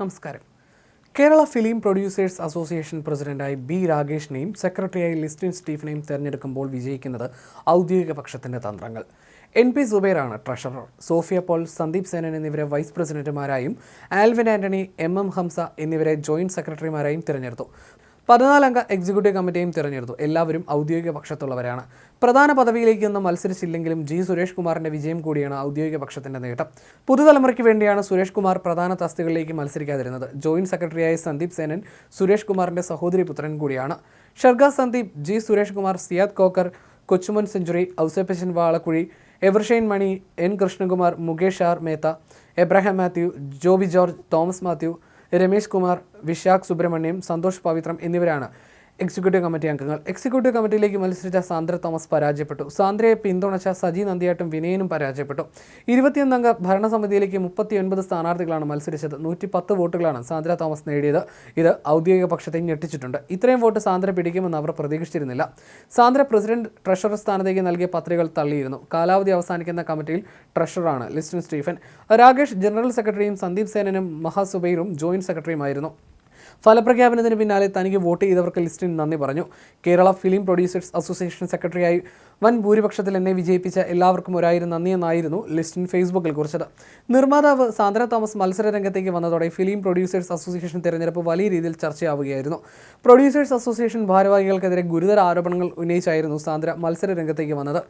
നമസ്കാരം. Kerala film producers association പ്രസിഡന്റായി B രാഗേഷിനെയും സെക്രട്ടറിയായി ലിസ്റ്റിൻ സ്റ്റീഫനെയും തെരഞ്ഞെടുക്കുമ്പോൾ വിജയിക്കുന്നത് ഔദ്യോഗിക പക്ഷത്തിന്റെ തന്ത്രങ്ങൾ. എൻ പി സുബൈറാണ് treasurer. Sophia Paul Sandeep Senan എന്നിവരെ വൈസ് പ്രസിഡന്റുമാരായും Alvin Antony M M Hamsa എന്നിവരെ ജോയിന്റ് സെക്രട്ടറിമാരായും തിരഞ്ഞെടുത്തു. പതിനാലംഗ എക്സിക്യൂട്ടീവ് കമ്മിറ്റിയും തിരഞ്ഞെടുത്തു. എല്ലാവരും ഔദ്യോഗിക പക്ഷത്തുള്ളവരാണ്. പ്രധാന പദവിയിലേക്കൊന്നും മത്സരിച്ചില്ലെങ്കിലും ജി. സുരേഷ് കുമാറിന്റെ വിജയം കൂടിയാണ് ഔദ്യോഗിക പക്ഷത്തിന്റെ നേട്ടം. പുതുതലമുറയ്ക്ക് വേണ്ടിയാണ് സുരേഷ് കുമാർ പ്രധാന തസ്തികളിലേക്ക് മത്സരിക്കാതിരുന്നത്. ജോയിന്റ് സെക്രട്ടറിയായ സന്ദീപ് സേനൻ സുരേഷ് കുമാറിന്റെ സഹോദരി പുത്രൻ കൂടിയാണ്. ഷർഗ Sandeep G. Suresh Kumar Siyad Kokker Kochumon Century Ouseppachan Valakuzhy Evershine Mani N Krishnakumar Mukesh R Mehta Abraham Mathew Joby George Thomas Mathew Ramesh Kumar Vishakh Subramaniam Santhosh Pavithram എന്നിവരാണ്. എക്സിക്യൂട്ടീവ് കമ്മിറ്റി അംഗങ്ങൾ. Executive കമ്മിറ്റിയിലേക്ക് മത്സരിച്ച Sandra Thomas പരാജയപ്പെട്ടു. സാന്ദ്രയെ പിന്തുണച്ച സജി നന്ദിയാട്ടും വിനയനും പരാജയപ്പെട്ടു. ഇരുപത്തിയൊന്നംഗ ഭരണസമിതിയിലേക്ക് മുപ്പത്തിയൊൻപത് സ്ഥാനാർത്ഥികളാണ് മത്സരിച്ചത്. നൂറ്റി പത്ത് വോട്ടുകളാണ് സാന്ദ്ര തോമസ് നേടിയത്. ഇത് ഔദ്യോഗിക പക്ഷത്തെ ഞെട്ടിച്ചിട്ടുണ്ട്. ഇത്രയും വോട്ട് സാന്ദ്ര പിടിക്കുമെന്ന് അവർ പ്രതീക്ഷിച്ചിരുന്നില്ല. സാന്ദ്ര പ്രസിഡന്റ് ട്രഷറർ സ്ഥാനത്തേക്ക് നൽകിയ പത്രികകൾ തള്ളിയിരുന്നു. കാലാവധി അവസാനിക്കുന്ന കമ്മിറ്റിയിൽ ട്രഷറാണ് ലിസ്റ്റിൻ സ്റ്റീഫൻ. രാകേഷ് ജനറൽ സെക്രട്ടറിയും സന്ദീപ് സേനനും മഹാസുബൈറും ജോയിന്റ് സെക്രട്ടറിയുമായിരുന്നു. ഫലപ്രഖ്യാപനത്തിന് പിന്നാലെ തനിക്ക് വോട്ട് ചെയ്തവർക്ക് ലിസ്റ്റിന് നന്ദി പറഞ്ഞു. കേരള ഫിലിം പ്രൊഡ്യൂസേഴ്സ് അസോസിയേഷൻ സെക്രട്ടറിയായി വൻ ഭൂരിപക്ഷത്തിൽ എന്നെ വിജയിപ്പിച്ച എല്ലാവർക്കും ഒരായിരം നന്ദി എന്നായിരുന്നു ലിസ്റ്റിൻ ഫേസ്ബുക്കിൽ കുറിച്ചത്. നിർമ്മാതാവ് സാന്ദ്ര തോമസ് മത്സരരംഗത്തേക്ക് വന്നതോടെ ഫിലിം പ്രൊഡ്യൂസേഴ്സ് അസോസിയേഷൻ തെരഞ്ഞെടുപ്പ് വലിയ രീതിയിൽ ചർച്ചയാവുകയായിരുന്നു. പ്രൊഡ്യൂസേഴ്സ് അസോസിയേഷൻ ഭാരവാഹികൾക്കെതിരെ ഗുരുതര ആരോപണങ്ങൾ ഉന്നയിച്ചായിരുന്നു സാന്ദ്ര മത്സരരംഗത്തേക്ക് വന്നത്.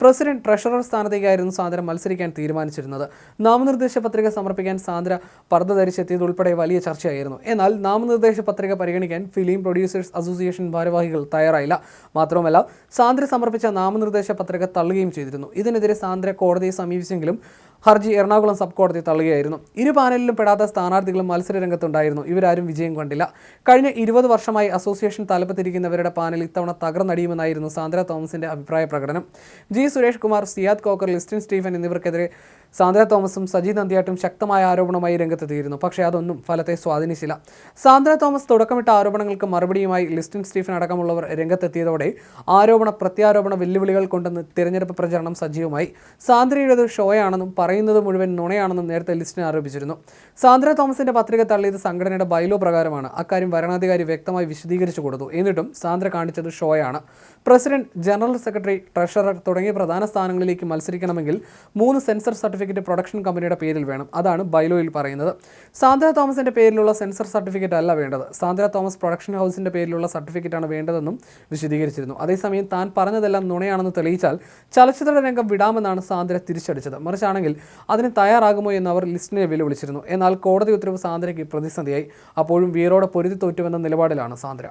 പ്രസിഡന്റ് ട്രഷറർ സ്ഥാനത്തേക്കായിരുന്നു സാന്ദ്ര മത്സരിക്കാൻ തീരുമാനിച്ചിരുന്നത്. നാമനിർദ്ദേശ പത്രിക സമർപ്പിക്കാൻ സാന്ദ്ര പർദ്ദ ധരിച്ചെത്തിയതുൾപ്പെടെ വലിയ ചർച്ചയായിരുന്നു. എന്നാൽ നാമനിർദ്ദേശ പത്രിക പരിഗണിക്കാൻ ഫിലിം പ്രൊഡ്യൂസേഴ്സ് അസോസിയേഷൻ ഭാരവാഹികൾ തയ്യാറായില്ല. മാത്രമല്ല സാന്ദ്ര സമർപ്പിച്ച നാമനിർദ്ദേശ പത്രിക തള്ളുകയും ചെയ്തിരുന്നു. ഇതിനെതിരെ സാന്ദ്ര കോടതിയെ സമീപിച്ചെങ്കിലും ഹർജി എറണാകുളം സബ് കോടതി തള്ളുകയായിരുന്നു. ഇരു പാനലിലും പെടാത്ത സ്ഥാനാർത്ഥികളും മത്സരരംഗത്തുണ്ടായിരുന്നു ഇവരാരും വിജയം കണ്ടില്ല. കഴിഞ്ഞ ഇരുപത് വർഷമായി അസോസിയേഷൻ തലപ്പത്തിരിക്കുന്നവരുടെ പാനൽ ഇത്തവണ തകർന്നടിയുമെന്നായിരുന്നു സാന്ദ്ര തോമസിന്റെ അഭിപ്രായ പ്രകടനം. G Suresh Kumar Siyad cocker Listin Stephen എന്നിവർക്കെതിരെ സാന്ദ്ര തോമസും സജി നന്ദിയാട്ടും ശക്തമായ ആരോപണമായി രംഗത്തെത്തിയിരുന്നു. പക്ഷേ അതൊന്നും ഫലത്തെ സ്വാധീനിച്ചില്ല. സാന്ദ്ര തോമസ് തുടക്കമിട്ട ആരോപണങ്ങൾക്ക് മറുപടിയുമായി ലിസ്റ്റിൻ സ്റ്റീഫൻ അടക്കമുള്ളവർ രംഗത്തെത്തിയതോടെ ആരോപണ പ്രത്യാരോപണ വെല്ലുവിളികൾ കൊണ്ടെന്ന് തിരഞ്ഞെടുപ്പ് പ്രചരണം സജീവമായി. സാന്ദ്രയുടേത് ഷോയാണെന്നും പറയുന്നത് മുഴുവൻ നുണയാണെന്ന് നേരത്തെ ലിസ്റ്റിനെ ആരോപിച്ചിരുന്നു. സാന്ദ്ര തോമസിന്റെ പത്രിക തള്ളിയത് സംഘടനയുടെ ബൈലോ പ്രകാരമാണ്. അക്കാര്യം വരണാധികാരി വ്യക്തമായി വിശദീകരിച്ചു കൊടുത്തു. എന്നിട്ടും സാന്ദ്ര കാണിച്ചത് ഷോയാണ്. പ്രസിഡന്റ് ജനറൽ സെക്രട്ടറി ട്രഷറർ തുടങ്ങിയ പ്രധാന സ്ഥാനങ്ങളിലേക്ക് മത്സരിക്കണമെങ്കിൽ മൂന്ന് സെൻസർ സർട്ടിഫിക്കറ്റ് പ്രൊഡക്ഷൻ കമ്പനിയുടെ പേരിൽ വേണം. അതാണ് ബൈലോയിൽ പറയുന്നത്. സാന്ദ്ര തോമസിന്റെ പേരിലുള്ള സെൻസർ സർട്ടിഫിക്കറ്റ് അല്ല വേണ്ടത്. സാന്ദ്ര തോമസ് പ്രൊഡക്ഷൻ ഹൗസിന്റെ പേരിലുള്ള സർട്ടിഫിക്കറ്റാണ് വേണ്ടതെന്നും വിശദീകരിച്ചിരുന്നു. അതേസമയം താൻ പറഞ്ഞതെല്ലാം നുണയാണെന്ന് തെളിയിച്ചാൽ ചലച്ചിത്ര രംഗം വിടാമെന്നാണ് സാന്ദ്ര തിരിച്ചടിച്ചത്. മറിച്ചാണെങ്കിൽ അതിന് തയ്യാറാകുമോ എന്ന് അവർ ലിസ്റ്റിനെ വെല്ലുവിളിച്ചിരുന്നു. എന്നാൽ കോടതി ഉത്തരവ് സാന്ദ്രയ്ക്ക് പ്രതിസന്ധിയായി. അപ്പോഴും വീറോടെ പൊരുതി തോറ്റുമെന്ന നിലപാടിലാണ് സാന്ദ്ര.